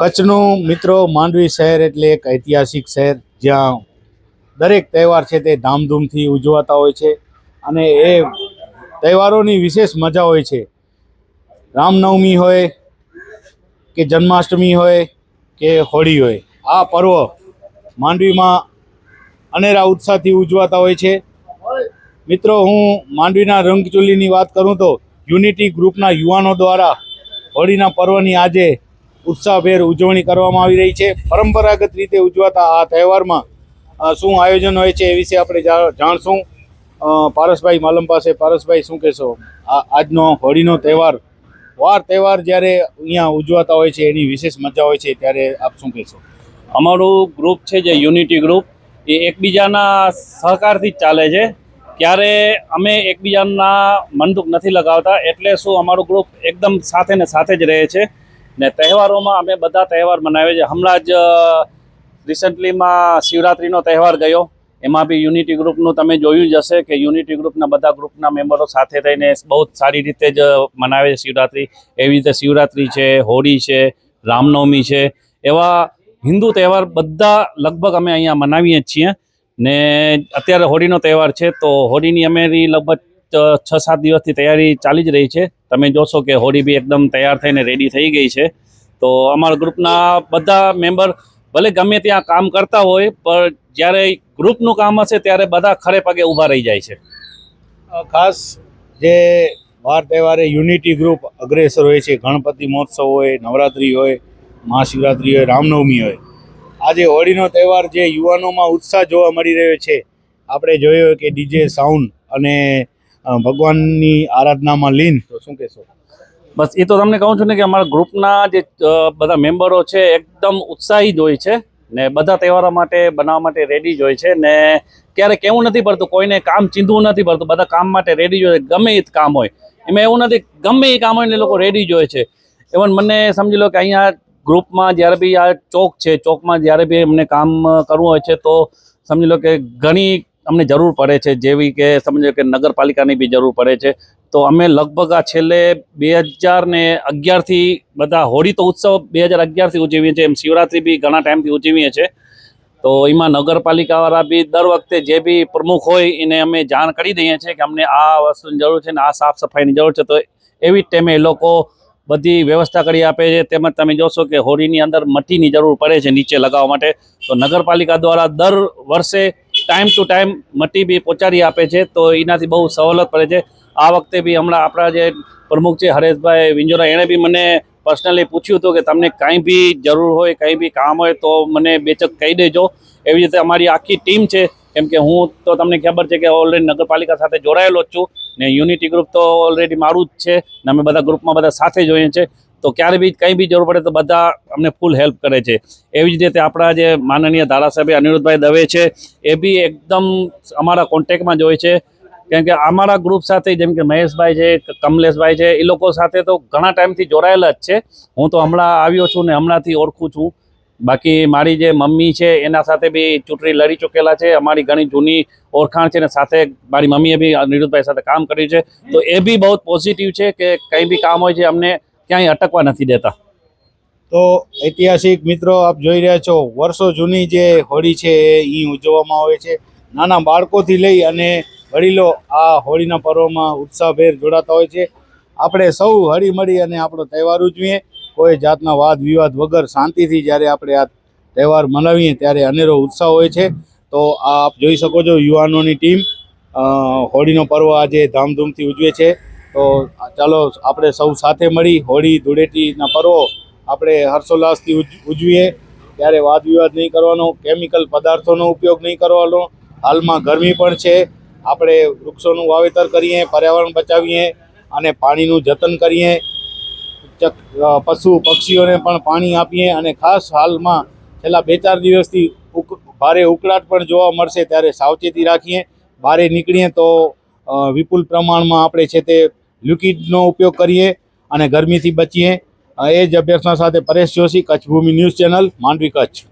કચ્છનું મિત્રો માંડવી શહેર એટલે એક ઐતિહાસિક શહેર, જ્યાં દરેક તહેવાર છે તે ધામધૂમથી ઉજવાતા હોય છે અને એ તહેવારોની વિશેષ મજા હોય છે. રામનવમી હોય કે જન્માષ્ટમી હોય કે હોળી હોય, આ પર્વ માંડવીમાં અનેરા ઉત્સાહથી ઉજવાતા હોય છે. મિત્રો, હું માંડવીના રંગચુલીની વાત કરું તો યુનિટી ગ્રુપના યુવાનો દ્વારા હોળીના પર્વની આજે ઉત્સાહભેર ઉજવણી કરવામાં આવી રહી છે. પરંપરાગત રીતે ઉજવાતા આ તહેવારમાં શું આયોજન હોય છે એ વિશે આપણે જાણશું. પારસભાઈ માલમ પાસે. પારસભાઈ, શું કહેશો? આજનો હોળીનો તહેવાર, વાર તહેવાર જ્યારે અહીંયા ઉજવાતા હોય છે, એની વિશેષ મજા હોય છે, ત્યારે આપ શું કહેશો? અમારું ગ્રુપ છે જે યુનિટી ગ્રુપ એ એકબીજાના સહકારથી જ ચાલે છે. ત્યારે અમે એકબીજાના મનદુખ નથી લગાવતા, એટલે શું અમારું ગ્રુપ એકદમ સાથે ને સાથે જ રહે છે. ને તહેવારોમાં અમે બધા તહેવાર મનાવીએ છીએ. હમણાં જ રિસન્ટલીમાં શિવરાત્રિનો તહેવાર ગયો. એમાં બી યુનિટી ગ્રુપનું તમે જોયું જ હશે કે યુનિટી ગ્રુપના બધા ગ્રુપના મેમ્બરો સાથે થઈને બહુ જ સારી રીતે જ મનાવે છે શિવરાત્રિ. એવી રીતે શિવરાત્રિ છે, હોળી છે, રામનવમી છે. એવા હિન્દુ તહેવાર બધા લગભગ અમે અહીંયા મનાવીએ જ છીએ. ને અત્યારે હોળીનો તહેવાર છે, તો હોળીની અમે લગભગ છ સાત દિવસથી તૈયારી ચાલી જ રહી છે. તમે જોશો કે હોળી બી એકદમ તૈયાર થઈને રેડી થઈ ગઈ છે. તો અમારા ગ્રુપના બધા મેમ્બર ભલે ગમે ત્યાં કામ કરતા હોય, પણ જ્યારે ગ્રુપનું કામ હશે ત્યારે બધા ખરે પગે ઊભા રહી જાય છે. ખાસ જે વાર તહેવારે યુનિટી ગ્રુપ અગ્રેસર હોય છે, ગણપતિ મહોત્સવ હોય, નવરાત્રિ હોય, મહાશિવરાત્રિ હોય, રામનવમી હોય. આજે હોળીનો તહેવાર જે યુવાનોમાં ઉત્સાહ જોવા મળી રહ્યો છે. આપણે જોયું કે ડીજે, સાઉન્ડ અને ભગવાનની આરાધનામાં લીન. તો શું કહેશો? બસ, એ તો તમને કહું છું ને કે અમારા ગ્રુપના જે બધા મેમ્બરો છે, એકદમ ઉત્સાહી જ હોય છે ને બધા તહેવારો માટે, બનાવવા માટે રેડી જ હોય છે ને ક્યારે કેવું નથી પડતું, કોઈને કામ ચીંધવું નથી પડતું, બધા કામ માટે રેડી જ હોય ગમે એ કામ હોય. એમાં એવું નથી, ગમે એ કામ હોય ને લોકો રેડી જ છે. ઇવન મને સમજી લો કે અહીંયા ગ્રુપમાં જ્યારે બી આ ચોક છે, ચોકમાં જ્યારે બી અમને કામ કરવું હોય છે, તો સમજી લો કે ઘણી અમને જરૂર પડે છે. જેવી કે સમજો કે નગરપાલિકાની બી જરૂર પડે છે. તો અમે લગભગ આ છેલ્લે બે હજાર ને અગિયારથી બધા હોળી તો ઉત્સવ બે હજાર અગિયારથી ઉજવીએ છીએ. એમ શિવરાત્રિ બી ઘણા ટાઈમથી ઉજવીએ છીએ. તો એમાં નગરપાલિકાવાળા બી દર વખતે જે બી પ્રમુખ હોય એને અમે જાણ કરી દઈએ છીએ કે અમને આ વસ્તુની જરૂર છે ને આ સાફ સફાઈની જરૂર છે. તો એવી જ ટાઈમે એ લોકો બધી વ્યવસ્થા કરી આપે છે. તેમજ તમે જોશો કે હોળીની અંદર મટીની જરૂર પડે છે નીચે લગાવવા માટે. તો નગરપાલિકા દ્વારા દર વર્ષે ટાઈમ ટુ ટાઈમ મટી બી પહોંચાડી આપે છે, તો એનાથી બહુ સવલત પડે છે. આ વખતે બી હમણાં આપણા જે પ્રમુખ છે હરેશભાઈ વિંજોરા, એણે બી મને પર્સનલી પૂછ્યું હતું કે તમને કાંઈ બી જરૂર હોય, કંઈ બી કામ હોય, તો મને બેચક કહી દેજો. એવી રીતે અમારી આખી ટીમ છે. કેમ કે હું તો તમને ખબર છે કે ઓલરેડી નગરપાલિકા સાથે જોડાયેલો જ છું ને યુનિટી ગ્રુપ તો ઓલરેડી મારું જ છે ને અમે બધા ગ્રુપમાં બધા સાથે જોઈએ છે તો ક્યારે બી કંઈ બી જરૂર પડે તો બધા અમને ફૂલ હેલ્પ કરે છે. એવી જ રીતે આપણા જે માનનીય ધારાસભ્ય અનિરુદ્ધભાઈ દવે છે, એ બી એકદમ અમારા કોન્ટેક્ટમાં જ હોય છે. કેમ કે અમારા ગ્રુપ સાથે જેમ કે મહેશભાઈ છે, કમલેશભાઈ છે, એ લોકો સાથે તો ઘણા ટાઈમથી જોડાયેલા જ છે. હું તો હમણાં આવ્યો છું ને હમણાંથી ઓળખું છું. બાકી મારી જે મમ્મી છે, એના સાથે બી ચૂંટણી લડી ચૂકેલા છે. અમારી ઘણી જૂની ઓળખાણ છે ને સાથે મારી મમ્મીએ બી અનિરુદ્ધભાઈ સાથે કામ કર્યું છે. તો એ બી બહુ પોઝિટિવ છે કે કંઈ બી કામ હોય છે અમને ક્યાંય અટકવા નથી દેતા. તો ઐતિહાસિક મિત્રો, આપ જોઈ રહ્યા છો, વર્ષો જૂની જે હોળી છે એ અહીં ઉજવવામાં આવે છે. નાના બાળકોથી લઈ અને વડીલો આ હોળીના પર્વમાં ઉત્સાહભેર જોડાતા હોય છે. આપણે સૌ હળીમળી અને આપણો તહેવાર ઉજવીએ. કોઈ જાતના વાદ વિવાદ વગર શાંતિથી જ્યારે આપણે આ તહેવાર મનાવીએ ત્યારે અનેરો ઉત્સાહ હોય છે. તો આ આપ જોઈ શકો છો યુવાનોની ટીમ હોળીનો પર્વ આજે ધામધૂમથી ઉજવે છે. તો ચાલો, આપણે સૌ સાથે મળી હોળી ધૂળેટીના પર્વો આપણે હર્ષોલ્લાસથી ઉજવીએ. ત્યારે વાદ વિવાદ નહીં કરવાનો, કેમિકલ પદાર્થોનો ઉપયોગ નહીં કરવાનો. હાલમાં ગરમી પણ છે. આપણે વૃક્ષોનું વાવેતર કરીએ, પર્યાવરણ બચાવીએ અને પાણીનું જતન કરીએ. પશુ પક્ષીઓને પણ પાણી આપીએ અને ખાસ હાલમાં છેલ્લા બે ચાર દિવસથી ભારે ઉકળાટ પણ જોવા મળશે ત્યારે સાવચેતી રાખીએ. બહારે નીકળીએ તો વિપુલ પ્રમાણમાં આપણે છે તે લિક્વિડનો ઉપયોગ કરીએ અને ગરમીથી બચીએ. એ જ અભ્યર્થના સાથે પરેશ જોશી કચ્છ ભૂમિ ન્યૂઝ ચેનલ, માંડવી કચ્છ.